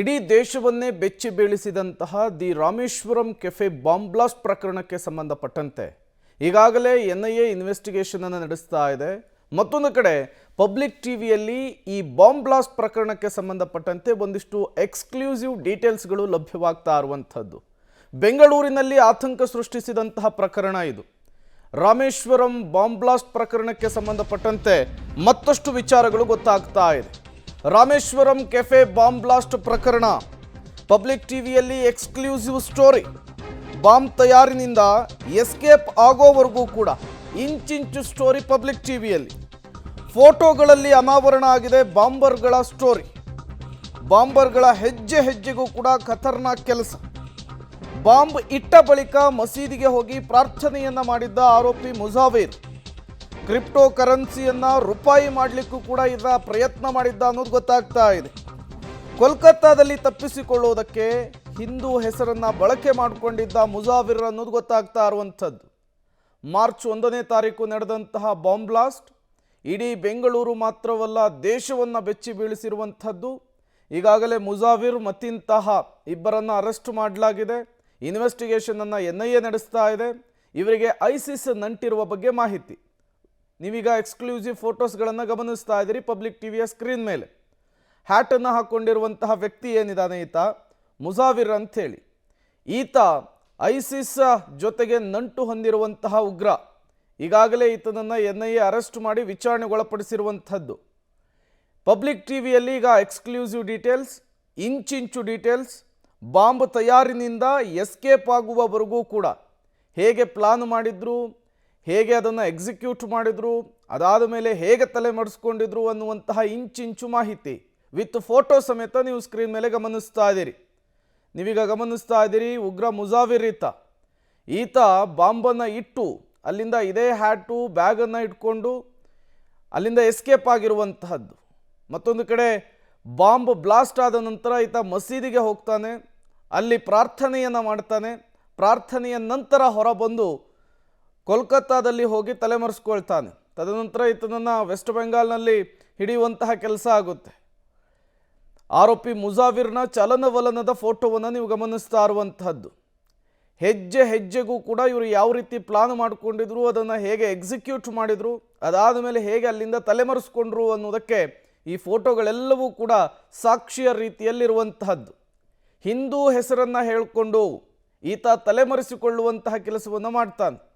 ಇಡೀ ದೇಶವನ್ನೇ ಬೆಚ್ಚಿ ಬೀಳಿಸಿದಂತಹ the Rameshwaram cafe bomb blast ಪ್ರಕರಣಕ್ಕೆ ಸಂಬಂಧಪಟ್ಟಂತೆ ಈಗಾಗಲೇ ಎನ್ ಐ ಎ ಇನ್ವೆಸ್ಟಿಗೇಷನ್ ಅನ್ನು ನಡೆಸ್ತಾ ಇದೆ. ಮತ್ತೊಂದು ಕಡೆ, ಪಬ್ಲಿಕ್ ಟಿವಿಯಲ್ಲಿ ಈ ಬಾಂಬ್ ಬ್ಲಾಸ್ಟ್ ಪ್ರಕರಣಕ್ಕೆ ಸಂಬಂಧಪಟ್ಟಂತೆ ಒಂದಿಷ್ಟು ಎಕ್ಸ್ಕ್ಲೂಸಿವ್ ಡೀಟೇಲ್ಸ್ಗಳು ಲಭ್ಯವಾಗ್ತಾ ಇರುವಂಥದ್ದು. ಬೆಂಗಳೂರಿನಲ್ಲಿ ಆತಂಕ ಸೃಷ್ಟಿಸಿದಂತಹ ಪ್ರಕರಣ ಇದು. ರಾಮೇಶ್ವರಂ ಬಾಂಬ್ ಬ್ಲಾಸ್ಟ್ ಪ್ರಕರಣಕ್ಕೆ ಸಂಬಂಧಪಟ್ಟಂತೆ ಮತ್ತಷ್ಟು ವಿಚಾರಗಳು ಗೊತ್ತಾಗ್ತಾ ಇದೆ. ರಾಮೇಶ್ವರಂ ಕೆಫೆ ಬಾಂಬ್ ಬ್ಲಾಸ್ಟ್ ಪ್ರಕರಣ. ಪಬ್ಲಿಕ್ ಟಿವಿಯಲ್ಲಿ ಎಕ್ಸ್ಕ್ಲೂಸಿವ್ ಸ್ಟೋರಿ. ಬಾಂಬ್ ತಯಾರಿನಿಂದ ಎಸ್ಕೇಪ್ ಆಗೋವರೆಗೂ ಕೂಡ ಇಂಚಿಂಚು ಸ್ಟೋರಿ ಪಬ್ಲಿಕ್ ಟಿವಿಯಲ್ಲಿ. ಫೋಟೋಗಳಲ್ಲಿ ಅನಾವರಣ ಆಗಿದೆ ಬಾಂಬರ್ಗಳ ಸ್ಟೋರಿ. ಬಾಂಬರ್ಗಳ ಹೆಜ್ಜೆ ಹೆಜ್ಜೆಗೂ ಕೂಡ ಖತರ್ನಾಕ್ ಕೆಲಸ. ಬಾಂಬ್ ಇಟ್ಟ ಬಳಿಕ ಮಸೀದಿಗೆ ಹೋಗಿ ಪ್ರಾರ್ಥನೆಯನ್ನ ಮಾಡಿದ್ದ ಆರೋಪಿ ಮುಜಾವಿರ್. ಕ್ರಿಪ್ಟೋ ಕರೆನ್ಸಿಯನ್ನು ರೂಪಾಯಿ ಮಾಡಲಿಕ್ಕೂ ಕೂಡ ಇದರ ಪ್ರಯತ್ನ ಮಾಡಿದ್ದ ಅನ್ನೋದು ಗೊತ್ತಾಗ್ತಾ ಇದೆ. ಕೋಲ್ಕತ್ತಾದಲ್ಲಿ ತಪ್ಪಿಸಿಕೊಳ್ಳುವುದಕ್ಕೆ ಹಿಂದೂ ಹೆಸರನ್ನ ಬಳಕೆ ಮಾಡಿಕೊಂಡಿದ್ದ ಮುಜಾವಿರ್ ಅನ್ನೋದು ಗೊತ್ತಾಗ್ತಾ ಇರುವಂಥದ್ದು. ಮಾರ್ಚ್ ಒಂದನೇ ತಾರೀಕು ನಡೆದಂತಹ ಬಾಂಬ್ ಬ್ಲಾಸ್ಟ್, ಇಡೀ ಬೆಂಗಳೂರು ಮಾತ್ರವಲ್ಲ ದೇಶವನ್ನು ಬೆಚ್ಚಿ ಬೀಳಿಸಿರುವಂಥದ್ದು. ಈಗಾಗಲೇ ಮುಜಾವಿರ್ ಮತ್ತಿಂತಹ ಇಬ್ಬರನ್ನು ಅರೆಸ್ಟ್ ಮಾಡಲಾಗಿದೆ. ಇನ್ವೆಸ್ಟಿಗೇಷನನ್ನು ಎನ್ ಐ ಎ ನಡೆಸ್ತಾ ಇದೆ. ಇವರಿಗೆ ಐಸಿಸ್ ನಂಟಿರುವ ಬಗ್ಗೆ ಮಾಹಿತಿ. ನೀವೀಗ ಎಕ್ಸ್ಕ್ಲೂಸಿವ್ ಫೋಟೋಸ್ಗಳನ್ನು ಗಮನಿಸ್ತಾ ಇದ್ದೀರಿ ಪಬ್ಲಿಕ್ ಟಿವಿಯ ಸ್ಕ್ರೀನ್ ಮೇಲೆ. ಹ್ಯಾಟನ್ನು ಹಾಕ್ಕೊಂಡಿರುವಂತಹ ವ್ಯಕ್ತಿ ಏನಿದ್ದಾನೆ ಈತ? ಮುಜಾವಿರ್ ಅಂಥೇಳಿ. ಈತ ಐಸಿಸ್ ಜೊತೆಗೆ ನಂಟು ಹೊಂದಿರುವಂತಹ ಉಗ್ರ. ಈಗಾಗಲೇ ಈತನನ್ನು ಎನ್ ಐ ಎ ಅರೆಸ್ಟ್ ಮಾಡಿ ವಿಚಾರಣೆಗೊಳಪಡಿಸಿರುವಂಥದ್ದು. ಪಬ್ಲಿಕ್ ಟಿವಿಯಲ್ಲಿ ಈಗ ಎಕ್ಸ್ಕ್ಲೂಸಿವ್ ಡೀಟೇಲ್ಸ್ ಇಂಚಿಂಚು ಡೀಟೇಲ್ಸ್ ಬಾಂಬ್ ತಯಾರಿನಿಂದ ಎಸ್ಕೇಪ್ ಆಗುವವರೆಗೂ ಕೂಡ. ಹೇಗೆ ಪ್ಲಾನ್ ಮಾಡಿದ್ರು? ಹೇಗೆ ಅದನ್ನು ಎಕ್ಸಿಕ್ಯೂಟ್ ಮಾಡಿದ್ರು, ಅದಾದ ಮೇಲೆ ಹೇಗೆ ತಲೆ ಮಡಿಸ್ಕೊಂಡಿದ್ರು ಅನ್ನುವಂತಹ ಇಂಚಿಂಚು ಮಾಹಿತಿ ವಿತ್ ಫೋಟೋ ಸಮೇತ ನೀವು ಸ್ಕ್ರೀನ್ ಮೇಲೆ ಗಮನಿಸ್ತಾ ಇದ್ದೀರಿ. ನೀವೀಗ ಗಮನಿಸ್ತಾ ಇದ್ದೀರಿ ಉಗ್ರ ಮುಜಾವಿರ್ ಈತ. ಈತ ಬಾಂಬನ್ನು ಇಟ್ಟು ಅಲ್ಲಿಂದ ಇದೇ ಹ್ಯಾಟು ಬ್ಯಾಗನ್ನು ಇಟ್ಕೊಂಡು ಅಲ್ಲಿಂದ ಎಸ್ಕೇಪ್ ಆಗಿರುವಂತಹದ್ದು. ಮತ್ತೊಂದು ಕಡೆ ಬಾಂಬ್ ಬ್ಲಾಸ್ಟ್ ಆದ ನಂತರ ಈತ ಮಸೀದಿಗೆ ಹೋಗ್ತಾನೆ, ಅಲ್ಲಿ ಪ್ರಾರ್ಥನೆಯನ್ನು ಮಾಡ್ತಾನೆ, ಪ್ರಾರ್ಥನೆಯ ನಂತರ ಹೊರಬಂದು ಕೋಲ್ಕತ್ತಾದಲ್ಲಿ ಹೋಗಿ ತಲೆಮರೆಸ್ಕೊಳ್ತಾನೆ. ತದನಂತರ ಈತನನ್ನು ವೆಸ್ಟ್ ಬೆಂಗಾಲ್ನಲ್ಲಿ ಹಿಡಿಯುವಂತಹ ಕೆಲಸ ಆಗುತ್ತೆ. ಆರೋಪಿ ಮುಜಾವಿರ್ನ ಚಲನವಲನದ ಫೋಟೋವನ್ನು ನೀವು ಗಮನಿಸ್ತಾ ಇರುವಂತಹದ್ದು. ಹೆಜ್ಜೆ ಹೆಜ್ಜೆಗೂ ಕೂಡ ಇವರು ಯಾವ ರೀತಿ ಪ್ಲಾನ್ ಮಾಡಿಕೊಂಡಿದ್ರು, ಅದನ್ನು ಹೇಗೆ ಎಕ್ಸಿಕ್ಯೂಟ್ ಮಾಡಿದರು, ಅದಾದ ಮೇಲೆ ಹೇಗೆ ಅಲ್ಲಿಂದ ತಲೆಮರೆಸ್ಕೊಂಡ್ರು ಅನ್ನೋದಕ್ಕೆ ಈ ಫೋಟೋಗಳೆಲ್ಲವೂ ಕೂಡ ಸಾಕ್ಷಿಯ ರೀತಿಯಲ್ಲಿರುವಂತಹದ್ದು. ಹಿಂದೂ ಹೆಸರನ್ನು ಹೇಳಿಕೊಂಡು ಈತ ತಲೆಮರೆಸಿಕೊಳ್ಳುವಂತಹ ಕೆಲಸವನ್ನು ಮಾಡ್ತಾನೆ.